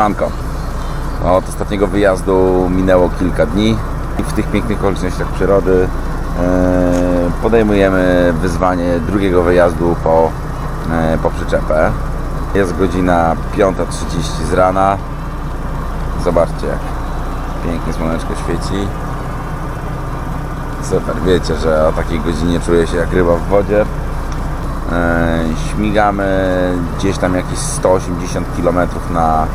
Siemanko. Od ostatniego wyjazdu minęło kilka dni i w tych pięknych okolicznościach przyrody e, podejmujemy wyzwanie drugiego wyjazdu po, e, po przyczepę. Jest godzina 5.30 z rana. Zobaczcie, jak pięknie słoneczko świeci. Super, wiecie, że o takiej godzinie czuję się jak ryba w wodzie. E, śmigamy gdzieś tam jakieś 180 km na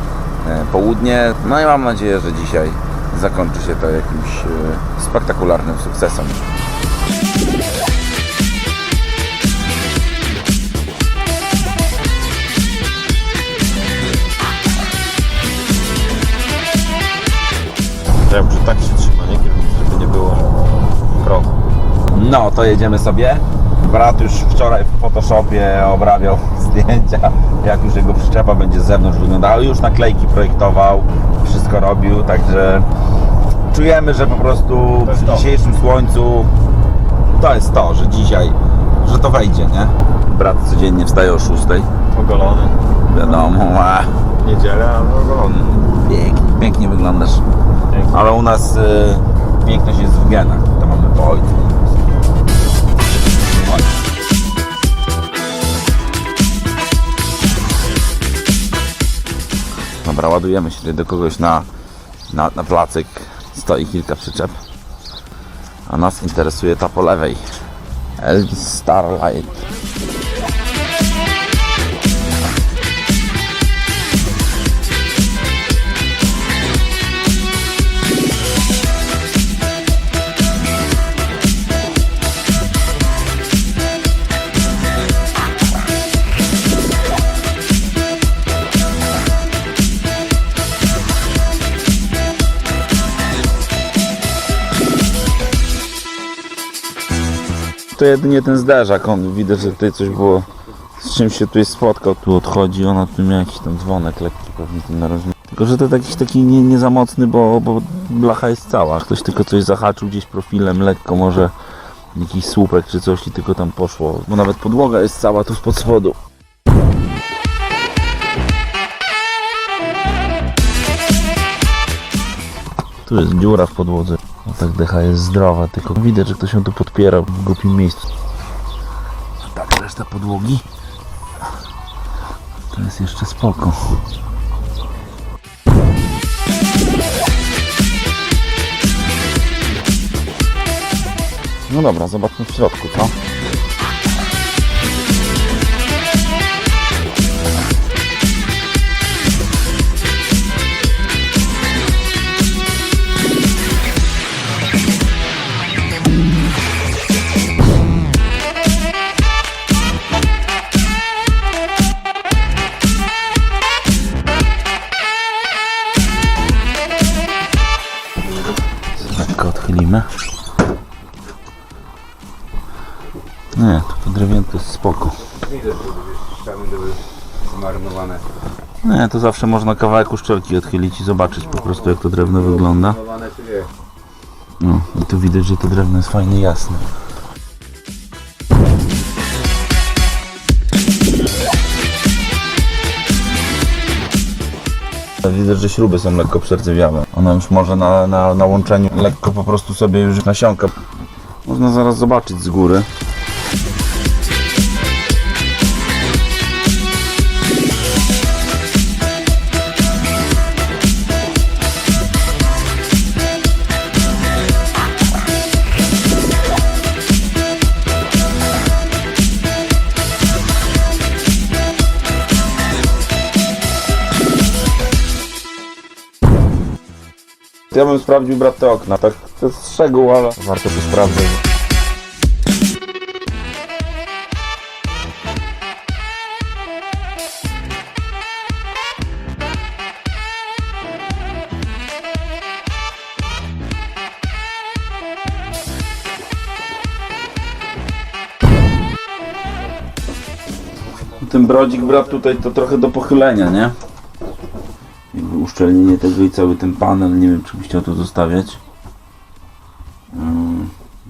południe. No i mam nadzieję, że dzisiaj zakończy się to jakimś e, spektakularnym sukcesem. Ja muszę tak się trzyma, nie? Żeby nie było kroku. No, to jedziemy sobie. Brat już wczoraj w Photoshopie obrabiał zdjęcia, jak już jego przyczepa będzie z zewnątrz wyglądała. Już naklejki projektował, wszystko robił, także czujemy, że po prostu przy to. dzisiejszym słońcu to jest to, że dzisiaj, że to wejdzie, nie? Brat codziennie wstaje o 6, Ogolony. wiadomo, a, Niedziela, ale ogolony. pięknie, pięknie wyglądasz. Pięknie. Ale u nas y, piękność jest w genach, to mamy po ojcu. Dobra, ładujemy się tutaj do kogoś na, na, na placyk. Stoi kilka przyczep. A nas interesuje ta po lewej. Elvis Starlight. To jedynie ten zderzak, on widać, że tutaj coś było, z czymś się tutaj spotkał. Tu odchodzi, ona tu miał jakiś tam dzwonek lekki pewnie tym narożnikiem. Tylko, że to jakiś taki nie, nie za mocny, bo, bo blacha jest cała. Ktoś tylko coś zahaczył gdzieś profilem lekko, może jakiś słupek czy coś i tylko tam poszło. Bo nawet podłoga jest cała tu spod spodu. Tu jest dziura w podłodze. No tak decha jest zdrowa, tylko widać, że ktoś ją tu podpierał w głupim miejscu. A tak, reszta podłogi. To jest jeszcze spoko. No dobra, zobaczmy w środku, co? Ściany były zmarynowane. Nie, to zawsze można kawałek uszczelki odchylić i zobaczyć po prostu jak to drewno wygląda. Czy. No i tu widać, że to drewno jest fajnie jasne. Widać, że śruby są lekko przerdzewiałe. Ona już może na, na, na łączeniu lekko po prostu sobie już nasiąka. Można zaraz zobaczyć z góry. Ja bym sprawdził brat te okna. Tak, to jest szczegół, ale warto to sprawdzić. Ten brodzik brat tutaj to trochę do pochylenia, nie? Uszczelnienie tego i cały ten panel, nie wiem czy byś chciał to zostawiać. Mm,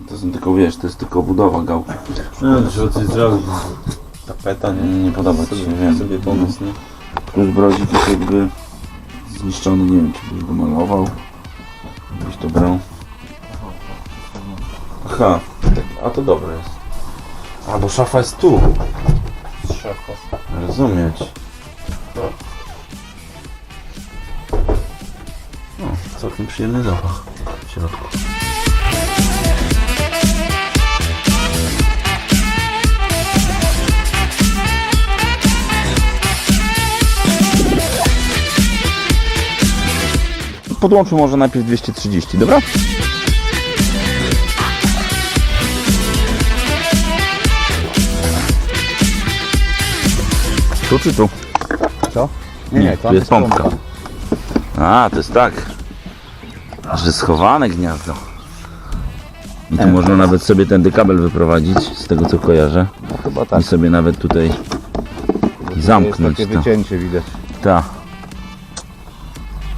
To są tylko, wiesz, to jest tylko budowa gałki. No, trzeba coś zrobić. Tapeta, nie? Nie podoba Ci się, Sobie, wiem. sobie pomysł, nie? Plus brodzik jest jakby zniszczony, nie wiem czy byś go malował. Byś to brał. Aha, tak, a to dobre jest. A, bo szafa jest tu. Szafa. Rozumieć. Całkiem przyjemny zapach w środku. Podłączmy może najpierw 230, dobra? Tu czy tu? Co? Nie, tu jest pompka. A, to jest tak. Że schowane gniazdo. I tu można nawet sobie ten kabel wyprowadzić, z tego co kojarzę. Chyba tak. I sobie nawet tutaj zamknąć Jest to. takie wycięcie widać. Ta.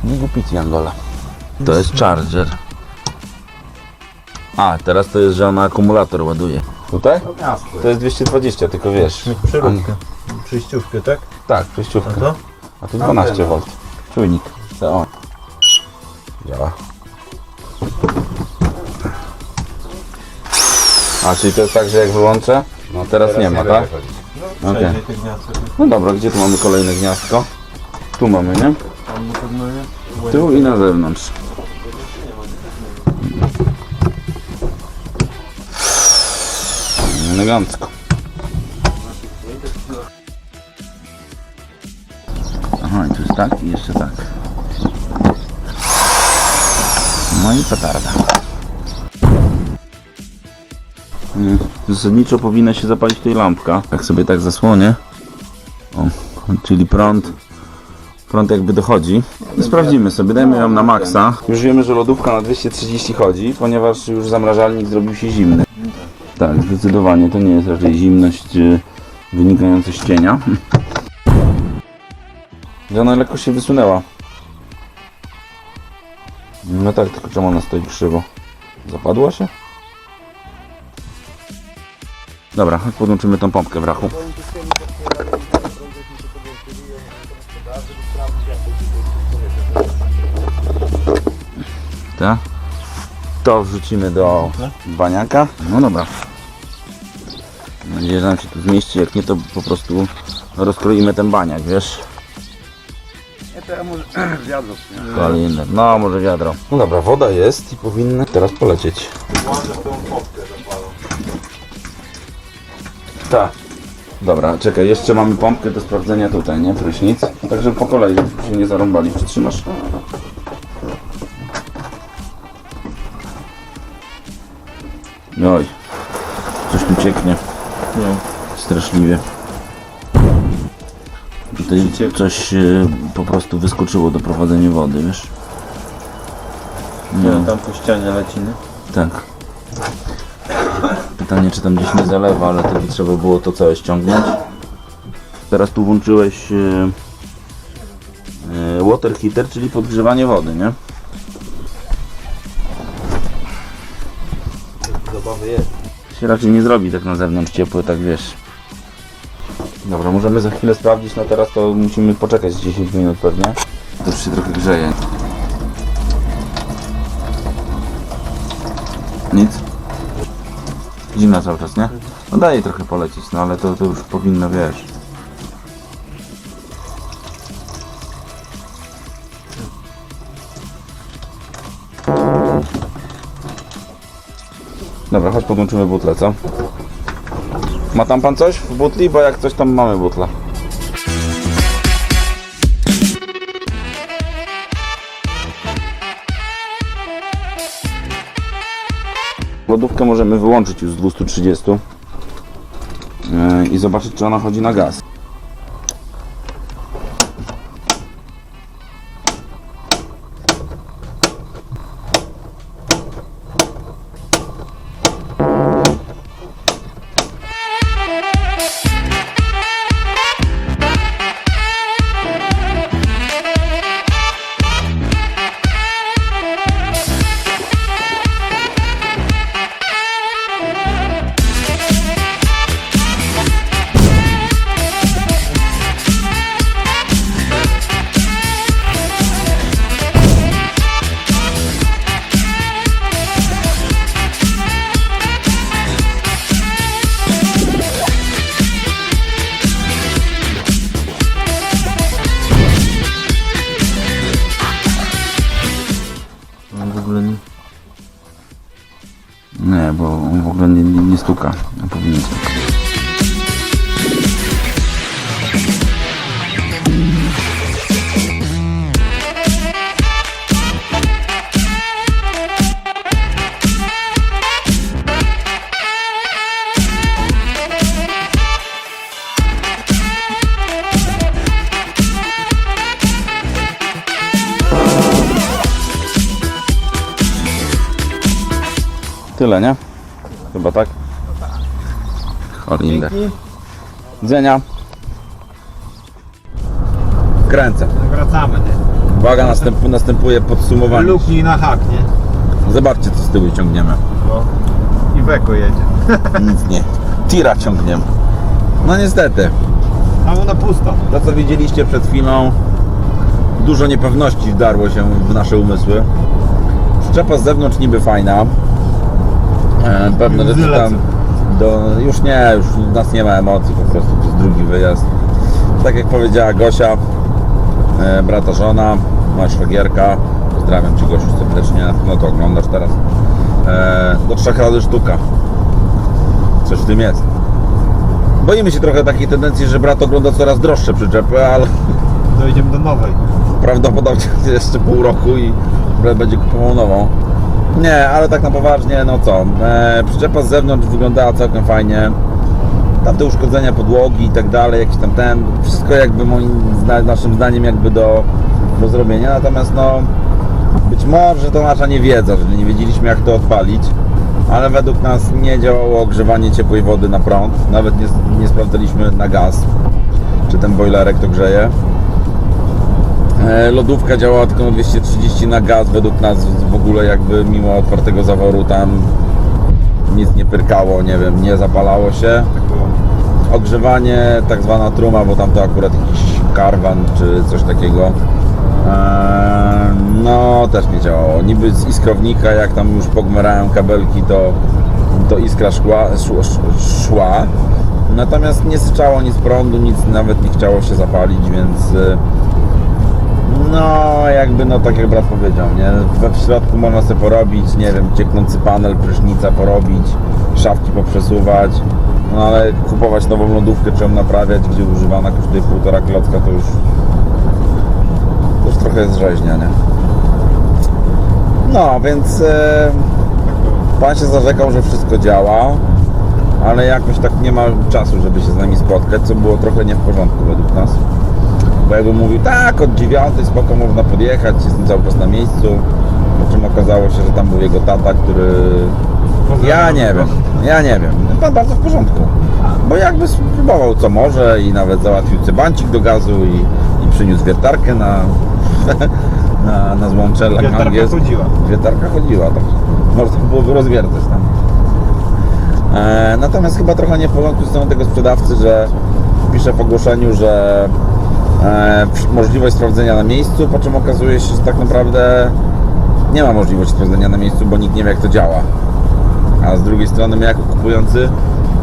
Nie głupici Angola. To jest charger. A, teraz to jest, że ona akumulator ładuje. Tutaj? To jest 220, tylko wiesz. Przeróbkę. Przejściówkę, tak? Tak, przejściówka. to? A tu 12 V. Czujnik. CO. Działa. A, czyli to jest tak, że jak wyłączę? No teraz, nie ma, tak? No, Okej. przejdzie. No dobra, gdzie tu mamy kolejne gniazdko? Tu mamy, nie? Tam na pewno jest. Tu i na zewnątrz. Elegancko. Aha, i tu jest tak i jeszcze tak. No i petarda. Mm, Zasadniczo powinna się zapalić tutaj lampka. Jak sobie tak zasłonię. O, czyli prąd prąd jakby dochodzi. Sprawdzimy sobie, dajmy ją na maksa. Już wiemy, że lodówka na 230 chodzi, ponieważ już zamrażalnik zrobił się zimny. Tak, zdecydowanie to nie jest raczej zimność y, wynikająca z cienia. I ona lekko się wysunęła. No tak, tylko czemu ona stoi krzywo? Zapadła się? Dobra, chodź podłączymy tą pompkę w rachu. Tak? To wrzucimy do baniaka. No dobra. Mam nadzieję, że nam się tu zmieści. Jak nie, to po prostu rozkroimy ten baniak, wiesz? Nie, to ja może wiadro. No, może wiadro. No dobra, woda jest i powinna teraz polecieć. Tak. Dobra, czekaj, jeszcze mamy pompkę do sprawdzenia tutaj, nie? Prysznic. Także po kolei, żeby się nie zarąbali. Przytrzymasz? Oj, coś tu cieknie. No. Straszliwie. Tutaj coś e, po prostu wyskoczyło do prowadzenia wody, wiesz? Nie, no, tam po ścianie leci, nie? Tak. Pytanie, czy tam gdzieś nie zalewa, ale to by trzeba było to całe ściągnąć. Teraz tu włączyłeś e, e, water heater, czyli podgrzewanie wody, nie? Zabawy jest. Się raczej nie zrobi tak na zewnątrz ciepłe, tak wiesz. Dobra, możemy za chwilę sprawdzić, no teraz to musimy poczekać 10 minut pewnie. To już się trochę grzeje. Nic? Zimna cały czas, nie? No daje trochę polecieć, no ale to, to już powinno, wiesz. Dobra, chodź podłączymy butlę, co? Ma tam pan coś w butli? Bo jak coś tam mamy butla. Lodówkę możemy wyłączyć już z 230 yy, i zobaczyć czy ona chodzi na gaz. Stuka. Powinien stukać. Tyle, nie? Chyba tak? Holinder. Widzenia. Kręcę. Wracamy, nie? Uwaga, następu, następuje podsumowanie. Luknij na hak, nie? Zobaczcie, co z tyłu ciągniemy. No. I Beko jedzie. Nic nie. Tira ciągniemy. No niestety. A ona pusta. To, co widzieliście przed chwilą, dużo niepewności wdarło się w nasze umysły. Przyczepa z zewnątrz niby fajna. E, pewne rzeczy tam... Do, już nie, już u nas nie ma emocji, po prostu to jest drugi wyjazd. Tak jak powiedziała Gosia, e, brata żona, moja szwagierka, pozdrawiam Cię Gosiu serdecznie, no to oglądasz teraz. E, do trzech razy sztuka. Coś w tym jest. Boimy się trochę takiej tendencji, że brat ogląda coraz droższe przyczepy, ale Dojdziemy do nowej. prawdopodobnie jeszcze pół roku i brat będzie kupował nową. Nie, ale tak na poważnie, no co, e, przyczepa z zewnątrz wyglądała całkiem fajnie. Tamte uszkodzenia podłogi i tak dalej, jakiś tam ten, wszystko jakby moim zna, naszym zdaniem jakby do, do zrobienia, natomiast no być może to nasza niewiedza, że nie wiedzieliśmy jak to odpalić, ale według nas nie działało ogrzewanie ciepłej wody na prąd, nawet nie, nie sprawdzaliśmy na gaz, czy ten boilerek to grzeje. E, Lodówka działała tylko na 230 na gaz, według nas w ogóle jakby mimo otwartego zaworu tam nic nie pyrkało, nie wiem, nie zapalało się. Tak. Ogrzewanie, tak zwana truma, bo tam to akurat jakiś karwan czy coś takiego. Eee, No, też nie działało. Niby z iskrownika, jak tam już pogmerałem kabelki, to, to iskra szła, szła. Natomiast nie syczało nic prądu, nic nawet nie chciało się zapalić, więc y, no, jakby, no tak jak brat powiedział, nie? W środku można sobie porobić, nie wiem, cieknący panel, prysznica porobić, szafki poprzesuwać, no ale kupować nową lodówkę, czy ją naprawiać, gdzie używana kosztuje półtora klocka, to już, to już trochę jest rzeźnia, nie? No, więc e, pan się zarzekał, że wszystko działa, ale jakoś tak nie ma czasu, żeby się z nami spotkać, co było trochę nie w porządku według nas. Bo jakby mówił, tak, od dziewiątej spoko można podjechać, jestem cały czas na miejscu. Po czym okazało się, że tam był jego tata, który... Ja nie wiem, ja nie wiem. Pan bardzo w porządku. Bo jakby spróbował co może i nawet załatwił cebancik do gazu i, i przyniósł wiertarkę na, na, na złącze Wiertarka angielskie. chodziła. Wiertarka chodziła, tak. Można byłoby rozwiercać tam. E, natomiast chyba trochę nie w porządku z tego sprzedawcy, że pisze w ogłoszeniu, że możliwość sprawdzenia na miejscu, po czym okazuje się, że tak naprawdę nie ma możliwości sprawdzenia na miejscu, bo nikt nie wie jak to działa. A z drugiej strony my jako kupujący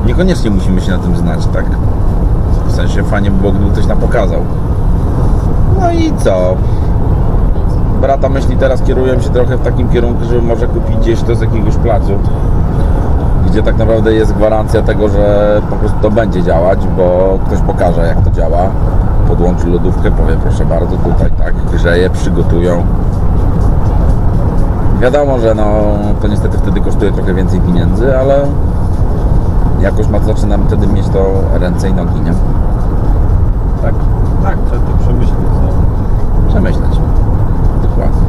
niekoniecznie musimy się na tym znać, tak? W sensie fajnie by było, gdyby ktoś nam pokazał. No i co? Brata myśli teraz kierują się trochę w takim kierunku, żeby może kupić gdzieś to z jakiegoś placu gdzie tak naprawdę jest gwarancja tego, że po prostu to będzie działać, bo ktoś pokaże jak to działa, podłączy lodówkę, powie proszę bardzo, tutaj tak, grzeje, przygotują. Wiadomo, że no, to niestety wtedy kosztuje trochę więcej pieniędzy, ale jakoś ma, zaczynam wtedy mieć to ręce i nogi, nie? Tak, Tak, trzeba to przemyśleć. No. przemyśleć. Dokładnie.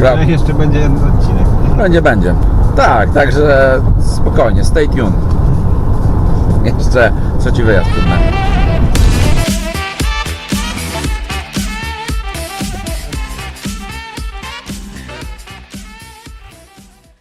Także jeszcze będzie jeden odcinek. Będzie, będzie. Tak, także spokojnie, stay tuned. Jeszcze trzeci wyjazd przed nami.